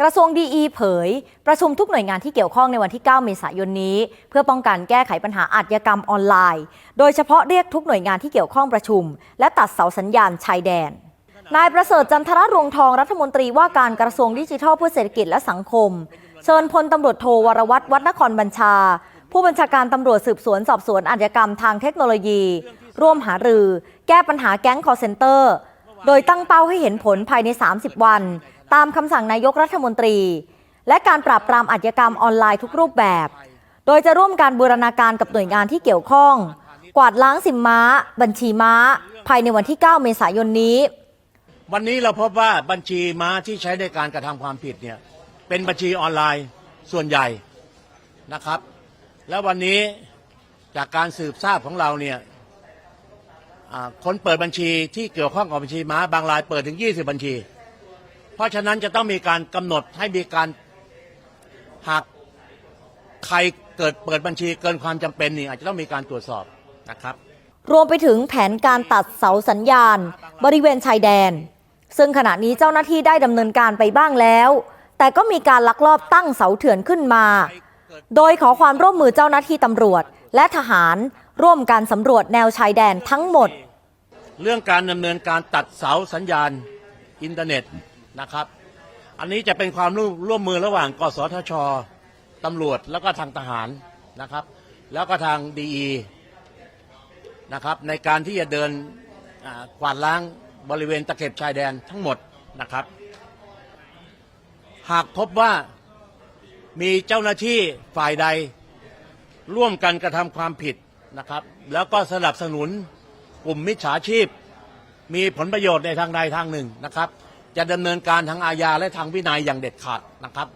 กระทรวงดีเผย ประชุมทุกหน่วยงานที่เกี่ยวข้องในวันที่ 9 เมษายนนี้ เพื่อป้องกันแก้ไขปัญหาอาชญากรรมออนไลน์ โดยเฉพาะเรียกทุกหน่วยงานที่เกี่ยวข้องประชุม และตัดเสาสัญญาณชายแดนนายประเสริฐจันทรรวงทองรัฐมนตรีว่าการกระทรวงดิจิทัลเพื่อเศรษฐกิจและสังคม เชิญพลตำรวจโทวรวัตรวัฒนครบัญชา ผู้บัญชาการตำรวจสืบสวนสอบสวนอาชญากรรมทางเทคโนโลยี ร่วมหารือ แก้ปัญหาแก๊งคอร์เซนเตอร์ โดยตั้งเป้าให้เห็นผลภายใน 30 วัน ตามคำสั่งนายกรัฐมนตรี และการปราบปรามอาชญากรรมออนไลน์ทุกรูปแบบ โดยจะร่วมการบูรณาการกับหน่วยงานที่เกี่ยวข้อง กวาดล้างสิมม้า บัญชีม้า ภายในวันที่ 9 เมษายนนี้ วันนี้เราพบว่าบัญชีม้าที่ใช้ในการกระทำความผิดเนี่ยเป็นบัญชีออนไลน์ส่วนใหญ่นะครับ แล้ววันนี้จากการสืบทราบของเราเนี่ยคนเปิดบัญชีที่เกี่ยวข้องกับบัญชีม้าบางรายเปิดถึง 20 บัญชี ราะฉะนั้นจะต้องมีการกำหนดให้มีการหากใครเกิดเปิดบัญชีเกินความจำเป็นนี่อาจจะต้องมีการตรวจสอบนะครับ รวมไปถึงแผนการตัดเสาสัญญาณ บริเวณชายแดน ซึ่งขณะนี้เจ้าหน้าที่ได้ดำเนินการไปบ้างแล้ว แต่ก็มีการลักลอบตั้งเสาเถื่อนขึ้นมา โดยขอความร่วมมือเจ้าหน้าที่ตำรวจ และทหารร่วมการสำรวจแนวชายแดนทั้งหมด เรื่องการดำเนินการตัดเสาสัญญาณอินเทอร์เน็ต นะครับ อันนี้จะเป็นความร่วมร่วมมือระหว่าง กสทชตำรวจแล้วก็ทางทหารนะครับ แล้วก็ทางดีนะครับในการที่จะเดินกวาดล้างบริเวณตะเข็บชายแดนทั้งหมดนะครับ หากพบว่ามีเจ้าหน้าที่ฝ่ายใดร่วมกันกระทำความผิดนะครับ แล้วก็สนับสนุนกลุ่มมิจฉาชีพ มีผลประโยชน์ในทางใดทางหนึ่งนะครับ จะดำเนินการทางอาญาและทางวินัยอย่างเด็ดขาดนะครับ